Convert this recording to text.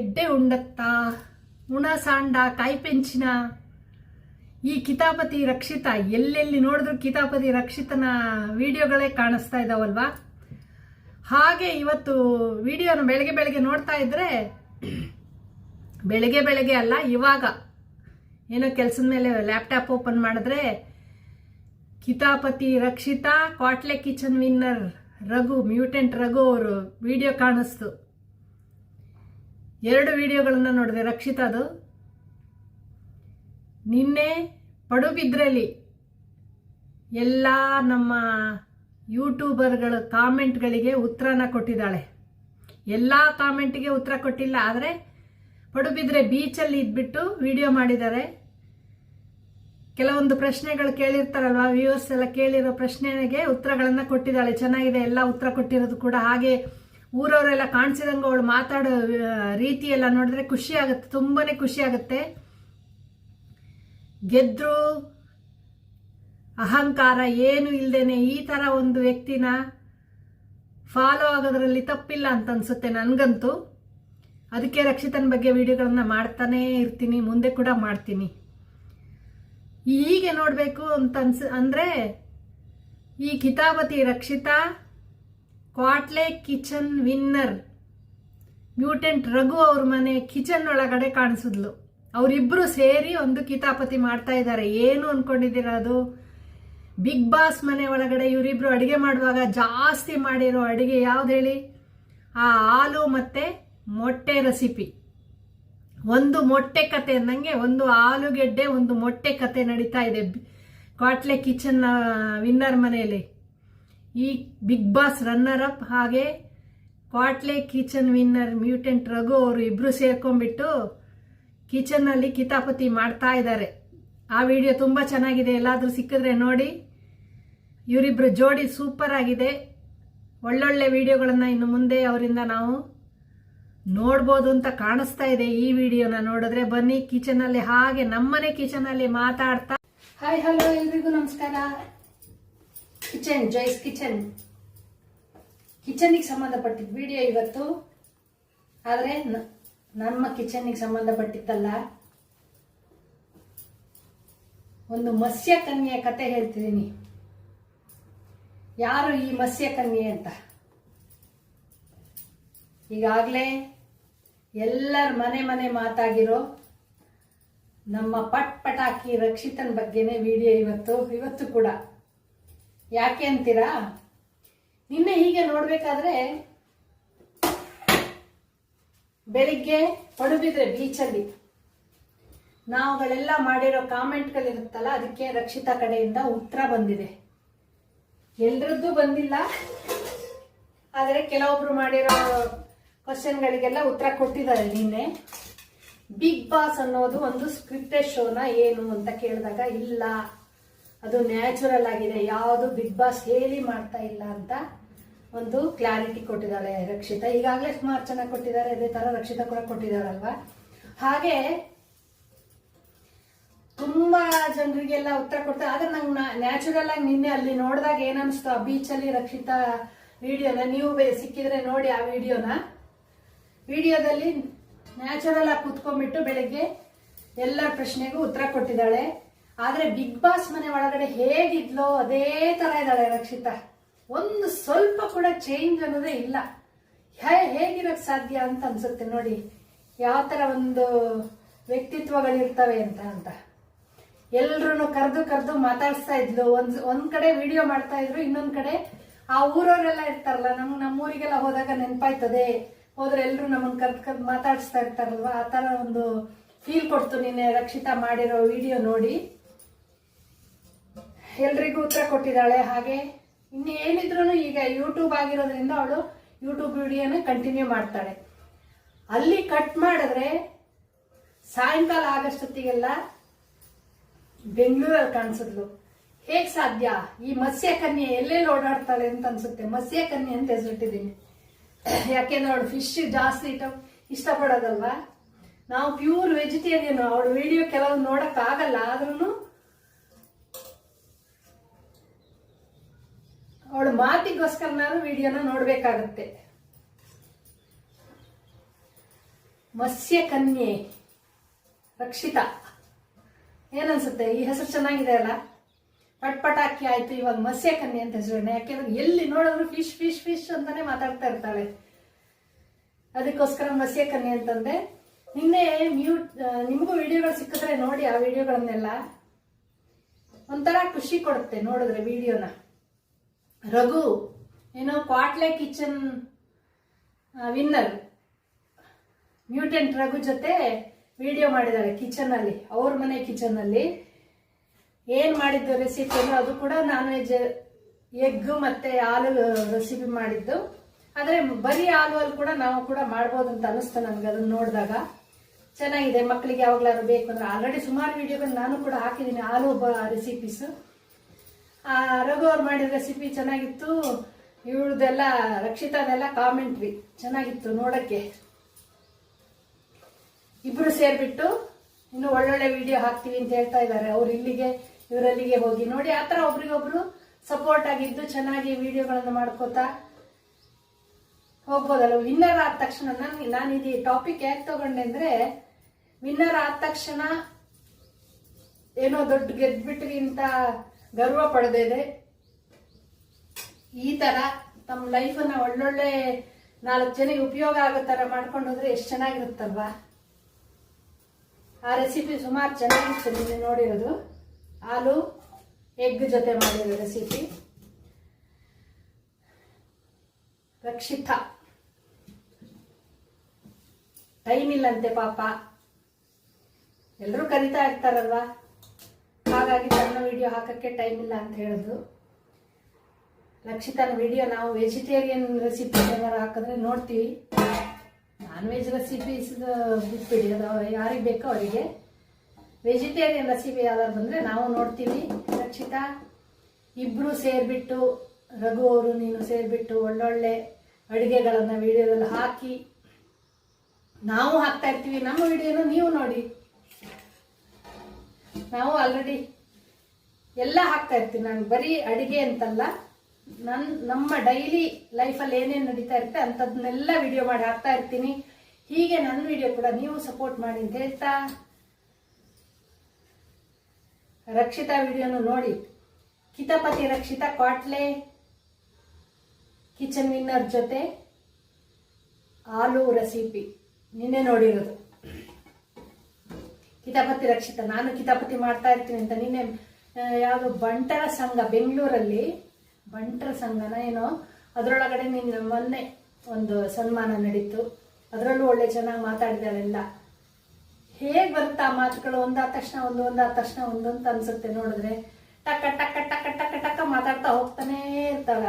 ಎಡ್ಡೆ ಉಂಡತ್ತ ಉಣ ಸಾಂಡ ಕಾಯ್ಪೆಂಚಿನ ಈ ಕಿತಾಪತಿ ರಕ್ಷಿತ, ಎಲ್ಲೆಲ್ಲಿ ನೋಡಿದ್ರು ಕಿತಾಪತಿ ರಕ್ಷಿತನ ವಿಡಿಯೋಗಳೇ ಕಾಣಿಸ್ತಾ ಇದಾವಲ್ವಾ? ಹಾಗೆ ಇವತ್ತು ವಿಡಿಯೋನ ಬೆಳಗ್ಗೆ ಬೆಳಗ್ಗೆ ನೋಡ್ತಾ ಇದ್ರೆ, ಬೆಳಗ್ಗೆ ಬೆಳಗ್ಗೆ ಅಲ್ಲ, ಇವಾಗ ಏನೋ ಕೆಲಸದ ಮೇಲೆ ಲ್ಯಾಪ್ಟಾಪ್ ಓಪನ್ ಮಾಡಿದ್ರೆ, ಕಿತಾಪತಿ Rakshita, Kwatle kitchen winner Raghu, mutant Raghu ಅವರು ವಿಡಿಯೋ ಕಾಣಿಸ್ತು. ಎರಡು ವಿಡಿಯೋಗಳನ್ನ ನೋಡಿದೆ. ರಕ್ಷಿತಾದು ನಿನ್ನೆ ಪಡುಬಿದ್ರಲ್ಲಿ ಎಲ್ಲ ನಮ್ಮ ಯೂಟ್ಯೂಬರ್ಗಳು ಕಾಮೆಂಟ್ಗಳಿಗೆ ಉತ್ತರನ ಕೊಟ್ಟಿದ್ದಾಳೆ. ಎಲ್ಲ ಕಾಮೆಂಟಿಗೆ ಉತ್ತರ ಕೊಟ್ಟಿಲ್ಲ, ಆದರೆ ಪಡುಬಿದ್ರೆ ಬೀಚಲ್ಲಿ ಇದ್ಬಿಟ್ಟು ವಿಡಿಯೋ ಮಾಡಿದ್ದಾರೆ. ಕೆಲವೊಂದು ಪ್ರಶ್ನೆಗಳು ಕೇಳಿರ್ತಾರಲ್ವಾ ವ್ಯೂವರ್ಸ್ ಎಲ್ಲ ಕೇಳಿರೋ ಪ್ರಶ್ನೆಗೆ ಉತ್ತರಗಳನ್ನು ಕೊಟ್ಟಿದ್ದಾಳೆ. ಚೆನ್ನಾಗಿದೆ, ಎಲ್ಲ ಉತ್ತರ ಕೊಟ್ಟಿರೋದು ಕೂಡ ಹಾಗೆ ಊರವರೆಲ್ಲ ಕಾಣಿಸಿದಂಗ ಅವಳು ಮಾತಾಡೋ ರೀತಿ ಎಲ್ಲ ನೋಡಿದ್ರೆ ಖುಷಿ ಆಗುತ್ತೆ, ತುಂಬಾನೇ ಖುಷಿ ಆಗುತ್ತೆ. ಗೆದ್ರು, ಅಹಂಕಾರ ಏನು ಇಲ್ದೇನೆ ಈ ತರ ಒಂದು ವ್ಯಕ್ತಿನ ಫಾಲೋ ಆಗೋದ್ರಲ್ಲಿ ತಪ್ಪಿಲ್ಲ ಅಂತ ಅನ್ಸುತ್ತೆ ನನಗಂತೂ. ಅದಕ್ಕೆ ರಕ್ಷಿತನ ಬಗ್ಗೆ ವಿಡಿಯೋಗಳನ್ನ ಮಾಡ್ತಾನೇ ಇರ್ತೀನಿ, ಮುಂದೆ ಕೂಡ ಮಾಡ್ತೀನಿ. ಹೀಗೆ ನೋಡಬೇಕು ಅಂತ ಅನ್ಸ, ಅಂದರೆ ಈ ಕಿತಾಬತಿ Rakshita Kwatle kitchen winner mutant Raghu ಅವ್ರ ಮನೆ ಕಿಚನ್ ಒಳಗಡೆ ಕಾಣಿಸಿದ್ಲು. ಅವರಿಬ್ಬರು ಸೇರಿ ಒಂದು ಕಿತಾಪತಿ ಮಾಡ್ತಾ ಇದ್ದಾರೆ. ಏನು ಅನ್ಕೊಂಡಿದ್ದೀರಾ ಅದು? ಬಿಗ್ ಬಾಸ್ ಮನೆ ಒಳಗಡೆ ಇವರಿಬ್ರು ಅಡುಗೆ ಮಾಡುವಾಗ ಜಾಸ್ತಿ ಮಾಡಿರೋ ಅಡುಗೆ ಯಾವ್ದು ಹೇಳಿ? ಆ ಹಾಲು ಮತ್ತೆ ಮೊಟ್ಟೆ ರೆಸಿಪಿ ಒಂದು ಮೊಟ್ಟೆ ಕತೆ ಅಂದಂಗೆ ಒಂದು ಆಲೂಗೆಡ್ಡೆ ಒಂದು ಮೊಟ್ಟೆ ಕತೆ ನಡೀತಾ ಇದೆ. ಕ್ವಾಟ್ಲೆ ಕಿಚನ್ ವಿನ್ನರ್ ಮನೆಯಲ್ಲಿ. ಈ ಬಿಗ್ ಬಾಸ್ ರನ್ನರ್ ಅಪ್ ಹಾಗೆ Kwatle kitchen winner mutant Raghu ಅವರು ಇಬ್ರು ಸೇರ್ಕೊಂಡ್ಬಿಟ್ಟು ಕಿಚನ್ನಲ್ಲಿ ಕಿತಾಪತಿ ಮಾಡ್ತಾ ಇದ್ದಾರೆ. ಆ ವಿಡಿಯೋ ತುಂಬ ಚೆನ್ನಾಗಿದೆ. ಎಲ್ಲಾದರೂ ಸಿಕ್ಕಿದ್ರೆ ನೋಡಿ. ಇವರಿಬ್ರು ಜೋಡಿ ಸೂಪರ್ ಆಗಿದೆ. ಒಳ್ಳೊಳ್ಳೆ ವಿಡಿಯೋಗಳನ್ನು ಇನ್ನು ಮುಂದೆ ಅವರಿಂದ ನಾವು ನೋಡ್ಬೋದು ಅಂತ ಕಾಣಿಸ್ತಾ ಇದೆ ಈ ವಿಡಿಯೋನ ನೋಡಿದ್ರೆ. ಬನ್ನಿ ಕಿಚನಲ್ಲಿ ಹಾಗೆ ನಮ್ಮನೆ ಕಿಚನಲ್ಲಿ ಮಾತಾಡ್ತಾ ಹಾಯ್ ಹಲೋ ಎಲ್ರಿಗೂ ನಮಸ್ಕಾರ. ಕಿಚನ್ ಜೈಸ್ ಕಿಚನ್. ಕಿಚನ್ಗೆ ಸಂಬಂಧಪಟ್ಟಿದ್ದ ವಿಡಿಯೋ ಇವತ್ತು. ಆದರೆ ನಮ್ಮ ಕಿಚನ್ಗೆ ಸಂಬಂಧಪಟ್ಟಿತ್ತಲ್ಲ ಒಂದು ಮತ್ಸ್ಯ ಕನ್ಯೆ ಕತೆ ಹೇಳ್ತಿದ್ದೀನಿ. ಯಾರು ಈ ಮತ್ಸ್ಯ ಕನ್ಯೆ ಅಂತ? ಈಗಾಗಲೇ ಎಲ್ಲರ ಮನೆ ಮನೆ ಮಾತಾಗಿರೋ ನಮ್ಮ ಪಟ್ ಪಟಾಕಿ ರಕ್ಷಿತನ ಬಗ್ಗೆನೇ ವಿಡಿಯೋ ಇವತ್ತು ಇವತ್ತು ಕೂಡ. ಯಾಕೆ ಅಂತೀರಾ? ನಿನ್ನೆ ಹೀಗೆ ನೋಡ್ಬೇಕಾದ್ರೆ ಬೆಳಿಗ್ಗೆ ಪಡುಬಿದ್ರೆ ಬೀಚಲ್ಲಿ ನಾವುಗಳೆಲ್ಲ ಮಾಡಿರೋ ಕಾಮೆಂಟ್ಗಳಿರುತ್ತಲ್ಲ, ಅದಕ್ಕೆ ರಕ್ಷಿತಾ ಕಡೆಯಿಂದ ಉತ್ತರ ಬಂದಿದೆ. ಎಲ್ರದ್ದು ಬಂದಿಲ್ಲ. ಆದರೆ ಕೆಲವೊಬ್ರು ಮಾಡಿರೋ ಕ್ವಶನ್ಗಳಿಗೆಲ್ಲ ಉತ್ತರ ಕೊಟ್ಟಿದ್ದಾರೆ ನಿನ್ನೆ. ಬಿಗ್ ಬಾಸ್ ಅನ್ನೋದು ಒಂದು ಸ್ಕ್ರಿಪ್ಟೆಡ್ ಶೋನ ಏನು ಅಂತ ಕೇಳಿದಾಗ, ಇಲ್ಲ. ಅದು ನ್ಯಾಚುರಲ್ ಆಗಿದೆ. ಯಾವುದು ಬಿಗ್ ಬಾಸ್ ಹೇಳಿ ಮಾಡ್ತಾ ಇಲ್ಲ ಅಂತ ಒಂದು ಕ್ಲಾರಿಟಿ ಕೊಟ್ಟಿದ್ದಾರೆ ರಕ್ಷಿತಾ. ಈಗಾಗಲೇ ಸುಮಾರು ಚೆನ್ನಾಗಿ ಕೊಟ್ಟಿದ್ದಾರೆ ಅದೇ ತರ ರಕ್ಷಿತಾ ಕೂಡ ಕೊಟ್ಟಿದ್ದಾರಲ್ವಾ? ಹಾಗೆ ತುಂಬಾ ಜನರಿಗೆಲ್ಲ ಉತ್ತರ ಕೊಡ್ತಾರೆ. ಆದ್ರೆ ನಂಗೆ ನ್ಯಾಚುರಲ್ ಆಗಿ ನಿನ್ನೆ ಅಲ್ಲಿ ನೋಡಿದಾಗ ಏನನ್ನಿಸ್ತು ಆ ಬೀಚಲ್ಲಿ ರಕ್ಷಿತಾ ವಿಡಿಯೋನ ನೀವು ಸಿಕ್ಕಿದ್ರೆ ನೋಡಿ ಆ ವಿಡಿಯೋನ ವಿಡಿಯೋದಲ್ಲಿ ನ್ಯಾಚುರಲ್ ಆಗಿ ಕುತ್ಕೊಂಡ್ಬಿಟ್ಟು ಬೆಳಿಗ್ಗೆ ಎಲ್ಲ ಪ್ರಶ್ನೆಗೂ ಉತ್ತರ ಕೊಟ್ಟಿದ್ದಾಳೆ. ಆದ್ರೆ ಬಿಗ್ ಬಾಸ್ ಮನೆ ಒಳಗಡೆ ಹೇಗಿದ್ಲೋ ಅದೇ ತರ ಇದ್ದಾಳೆ ರಕ್ಷಿತಾ. ಒಂದು ಸ್ವಲ್ಪ ಕೂಡ ಚೇಂಜ್ ಅನ್ನೋದೇ ಇಲ್ಲ. ಹೇ- ಹೇಗಿರಕ್ ಸಾಧ್ಯ ಅಂತ ಅನ್ಸುತ್ತೆ ನೋಡಿ. ಯಾವ ತರ ಒಂದು ವ್ಯಕ್ತಿತ್ವಗಳಿರ್ತವೆ ಅಂತ ಅಂತ. ಎಲ್ರು ಕರೆದು ಕರೆದು ಮಾತಾಡಿಸ್ತಾ ಇದ್ಲು. ಒಂದ್ ಒಂದ್ ಕಡೆ ವಿಡಿಯೋ ಮಾಡ್ತಾ ಇದ್ರು, ಇನ್ನೊಂದ್ ಕಡೆ ಆ ಊರವರೆಲ್ಲ ಇರ್ತಾರಲ್ಲ, ನಮ್, ನಮ್ಮೂರಿಗೆಲ್ಲ ಹೋದಾಗ ನೆನ್ಪಾಯ್ತದೆ. ಹೋದ್ರೆ ಎಲ್ರು ನಮ್ಮನ್ನ ಕರ್ದ್ ಕರ್ದ್ ಮಾತಾಡಿಸ್ತಾ ಇರ್ತಾರಲ್ವಾ? ಆ ತರ ಒಂದು ಫೀಲ್ ಕೊಡ್ತು ನಿನ್ನೆ ರಕ್ಷಿತಾ ಮಾಡಿರೋ ವಿಡಿಯೋ ನೋಡಿ. ಎಲ್ರಿಗೂ ಉತ್ತರ ಕೊಟ್ಟಿದ್ದಾಳೆ. ಹಾಗೆ ಇನ್ನೇನಿದ್ರು ಈಗ ಯೂಟ್ಯೂಬ್ ಆಗಿರೋದ್ರಿಂದ ಅವಳು ಯೂಟ್ಯೂಬ್ ವಿಡಿಯೋನ ಕಂಟಿನ್ಯೂ ಮಾಡ್ತಾಳೆ. ಅಲ್ಲಿ ಕಟ್ ಮಾಡಿದ್ರೆ ಸಾಯಂಕಾಲ ಆಗಷ್ಟೊತ್ತಿಗೆಲ್ಲ ಬೆಂಗಳೂರಲ್ಲಿ ಕಾಣಿಸಿದ್ಲು. ಹೇಗ್ ಸಾಧ್ಯ? ಈ ಮತ್ಸ್ಯ ಕನ್ಯೆ ಎಲ್ಲೆಲ್ಲಿ ಓಡಾಡ್ತಾಳೆ ಅಂತ ಅನ್ಸುತ್ತೆ. ಮತ್ಸ್ಯ ಕನ್ಯೆ ಅಂತ ಹೆಸರಿಟ್ಟಿದ್ದೀನಿ. ಯಾಕೆಂದ್ರೆ ಅವಳು ಫಿಶ್ ಜಾಸ್ತಿ ಇಟ್ಟು ಇಷ್ಟಪಡೋದಲ್ವಾ? ನಾವು ಪ್ಯೂರ್ ವೆಜಿಟೇರಿಯನ್ ಅವಳು ವಿಡಿಯೋ ಕೆಲವು ಆಗಲ್ಲ ಆದ್ರೂ ಅವಳು ಮಾತಿಗೋಸ್ಕರನಾದ್ರು ವಿಡಿಯೋನ ನೋಡ್ಬೇಕಾಗತ್ತೆ. ಮತ್ಸ್ಯ ಕನ್ಯೆ, ರಕ್ಷಿತಾ. ಏನನ್ಸುತ್ತೆ? ಈ ಹೆಸರು ಚೆನ್ನಾಗಿದೆ ಅಲ್ಲ? ಪಟ್ಪಟಾಕಿ ಆಯ್ತು ಇವಾಗ ಮತ್ಸ್ಯ ಕನ್ಯೆ ಅಂತ ಹೆಸರು ಯಾಕೆಂದ್ರೆ ಎಲ್ಲಿ ನೋಡಿದ್ರು ಫಿಶ್ ಫಿಶ್ ಫಿಶ್ ಅಂತಾನೆ ಮಾತಾಡ್ತಾ ಇರ್ತಾಳೆ ಅದಕ್ಕೋಸ್ಕರ ಮತ್ಸ್ಯ ಕನ್ಯೆ ಅಂತಂದೆ ನಿನ್ನೆ ಮ್ಯೂಟ್ ನಿಮಗೂ ವಿಡಿಯೋಗಳು ಸಿಕ್ಕಿದ್ರೆ ನೋಡಿ ಆ ವಿಡಿಯೋಗಳನ್ನೆಲ್ಲ. ಒಂಥರ ಖುಷಿ ಕೊಡುತ್ತೆ ನೋಡಿದ್ರೆ ವಿಡಿಯೋನ. ರಘು, ಏನೋ Kwatle kitchen winner. Mutant Raghu ಜೊತೆ ವಿಡಿಯೋ ಮಾಡಿದ್ದಾರೆ ಕಿಚನ್ ಅಲ್ಲಿ ಅವ್ರ ಮನೆ ಕಿಚನ್ ಅಲ್ಲಿ ಏನ್ ಮಾಡಿದ್ದು ರೆಸಿಪಿ ಅಂದ್ರೆ ಅದು ಕೂಡ ನಾನ್ ವೆಜ್ ಎಗ್ ಮತ್ತೆ ಹಾಲು ರೆಸಿಪಿ ಮಾಡಿದ್ದು. ಆದರೆ ಬರೀ ಹಾಲು ಅಲ್ಲಿ ಕೂಡ ನಾವು ಕೂಡ ಮಾಡ್ಬೋದು ಅಂತ ಅನಿಸ್ತು ನನ್ಗೆ ಅದನ್ನ ನೋಡಿದಾಗ. ಚೆನ್ನಾಗಿದೆ ಮಕ್ಕಳಿಗೆ ಯಾವಾಗ್ಲಾದ್ರು ಬೇಕು ಅಂದ್ರೆ. ಆಲ್ರೆಡಿ ಸುಮಾರು ವಿಡಿಯೋಗಳು ನಾನು ಕೂಡ ಹಾಕಿದ್ದೀನಿ ಹಾಲು ರೆಸಿಪೀಸ್ ರಘು ಅವ್ರು ಮಾಡಿದ ರೆಸಿಪಿ ಚೆನ್ನಾಗಿತ್ತು. ಇವಳದೆಲ್ಲ ರಕ್ಷಿತಾದೆಲ್ಲ ಕಾಮೆಂಟ್ರಿ ಚೆನ್ನಾಗಿತ್ತು ನೋಡಕ್ಕೆ. ಇಬ್ರು ಸೇರ್ಬಿಟ್ಟು ಇನ್ನು ಒಳ್ಳೊಳ್ಳೆ ವಿಡಿಯೋ ಹಾಕ್ತೀವಿ ಅಂತ ಹೇಳ್ತಾ ಇದ್ದಾರೆ ಅವ್ರು ಇಲ್ಲಿಗೆ, ಇವರಲ್ಲಿಗೆ ಹೋಗಿ ನೋಡಿ. ಆ ಥರ ಒಬ್ರಿಗೊಬ್ರು ಸಪೋರ್ಟ್ ಆಗಿದ್ದು ಚೆನ್ನಾಗಿ ವಿಡಿಯೋಗಳನ್ನು ಮಾಡ್ಕೋತಾ ಹೋಗ್ಬೋದಲ್ಲ. ವಿನ್ನರ್ ಆದ ತಕ್ಷಣ ನನ್ಗೆ ನಾನು ಇದು ಟಾಪಿಕ್ ಯಾಕೆ ತಗೊಂಡೆ ಅಂದ್ರೆ ವಿನ್ನರ್ ಆದ ತಕ್ಷಣ ಏನೋ ದೊಡ್ಡ ಗೆದ್ಬಿಟ್ರಿ ಅಂತ ಗರ್ವ ಪಡೆದಿದೆ. ಈ ತರ ತಮ್ಮ ಲೈಫನ್ನ ಒಳ್ಳೊಳ್ಳೆ ನಾಲ್ಕು ಜನಕ್ಕೆ ಉಪಯೋಗ ಆಗೋ ತರ ಮಾಡ್ಕೊಂಡು ಹೋದ್ರೆ ಎಷ್ಟು ಚೆನ್ನಾಗಿರುತ್ತಲ್ವಾ? ಆ ರೆಸಿಪಿ ಸುಮಾರು ಚೆನ್ನಾಗಿತ್ತು ನಿನ್ನೆ ನೋಡಿರೋದು. ಹಾಲು ಎಗ್ ಜೊತೆ ಮಾಡಿರೋ ರೆಸಿಪಿ ರಕ್ಷಿತ. ಟೈಮ್ ಇಲ್ಲಂತೆ ಪಾಪ. ಎಲ್ಲರೂ ಕರಿತಾ ಇರ್ತಾರಲ್ವಾ? ಹಾಗಾಗಿ ತನ್ನ ವಿಡಿಯೋ ಹಾಕಕ್ಕೆ ಟೈಮ್ ಇಲ್ಲ ಅಂತ ಹೇಳಿದ್ರು ರಕ್ಷಿತನ ವಿಡಿಯೋ ನಾವು ವೆಜಿಟೇರಿಯನ್ ರೆಸಿಪಿ ಏನಾರು ಹಾಕಿದ್ರೆ ನೋಡ್ತೀವಿ. ನಾನ್ ವೆಜ್ ರೆಸಿಪೀಸ್ ಬಿಟ್ಬಿಡಿ ಅದು ಯಾರಿಗೆ ಬೇಕೋ ಅವರಿಗೆ. ವೆಜಿಟೇರಿಯನ್ ರೆಸಿಪಿ ಯಾವ್ದಾದ್ರು ಬಂದ್ರೆ ನಾವು ನೋಡ್ತೀವಿ. ರಕ್ಷಿತಾ ಇಬ್ರು ಸೇರ್ಬಿಟ್ಟು, ರಘು ಅವರು, ನೀನು ಸೇರ್ಬಿಟ್ಟು ಒಳ್ಳೊಳ್ಳೆ ಅಡುಗೆಗಳನ್ನ ವಿಡಿಯೋದಲ್ಲಿ ಹಾಕಿ. ನಾವು ಹಾಕ್ತಾ ಇರ್ತೀವಿ. ನಮ್ಮ ವಿಡಿಯೋನ ನೀವು ನೋಡಿ. ನಾವು ಆಲ್ರೆಡಿ ಎಲ್ಲ ಹಾಕ್ತಾ ಇರ್ತೀವಿ. ನಾನು ಬರೀ ಅಡಿಗೆ ಅಂತಲ್ಲ, ನನ್, ನಮ್ಮ ಡೈಲಿ ಲೈಫಲ್ಲಿ ಏನೇನು ನಡೀತಾ ಇರುತ್ತೆ ಅಂಥದ್ದನ್ನೆಲ್ಲ ವಿಡಿಯೋ ಮಾಡಿ ಹಾಕ್ತಾ ಇರ್ತೀನಿ. ಹೀಗೆ ನನ್ನ ವಿಡಿಯೋ ಕೂಡ ನೀವು ಸಪೋರ್ಟ್ ಮಾಡಿ ಅಂತ ಹೇಳ್ತಾ, ರಕ್ಷಿತಾ ವಿಡಿಯೋನು ನೋಡಿ. ಕಿತಾಪತಿ ರಕ್ಷಿತಾ ಕ್ವಾಟ್ಲೆ ಕಿಚನ್ ವಿನ್ನರ್ ಜೊತೆ ಆಲೂ ರೆಸಿಪಿ ನಿನ್ನೆ ನೋಡಿರೋದು. ಕಿತಾಪತಿ ರಕ್ಷಿತ. ನಾನು ಕಿತಾಪತಿ ಮಾಡ್ತಾ ಇರ್ತೀನಿ ಅಂತ ನಿನ್ನೆ ಯಾವುದು ಬಂಟರ ಸಂಘ ಬೆಂಗಳೂರಲ್ಲಿ, ಬಂಟರ ಸಂಘನ ಏನೋ, ಅದರೊಳಗಡೆ ನಿನ್ನ ಮೊನ್ನೆ ಒಂದು ಸನ್ಮಾನ ನಡೀತು. ಅದರಲ್ಲೂ ಒಳ್ಳೆ ಚೆನ್ನಾಗಿ ಮಾತಾಡಿದಾರೆಲ್ಲ. ಹೇಗೆ ಬರುತ್ತಾ ಮಾತುಗಳು? ಒಂದಾದ ತಕ್ಷಣ ಒಂದು, ಒಂದಾದ ತಕ್ಷಣ ಒಂದು ಅಂತ ಅನ್ಸುತ್ತೆ ನೋಡಿದ್ರೆ. ಟಕ್ಕ ಟಕ್ಕ ಟಕ್ಕ ಟಕ್ಕ ಟಕ್ಕ ಮಾತಾಡ್ತಾ ಹೋಗ್ತಾನೆ ಇರ್ತಾಳೆ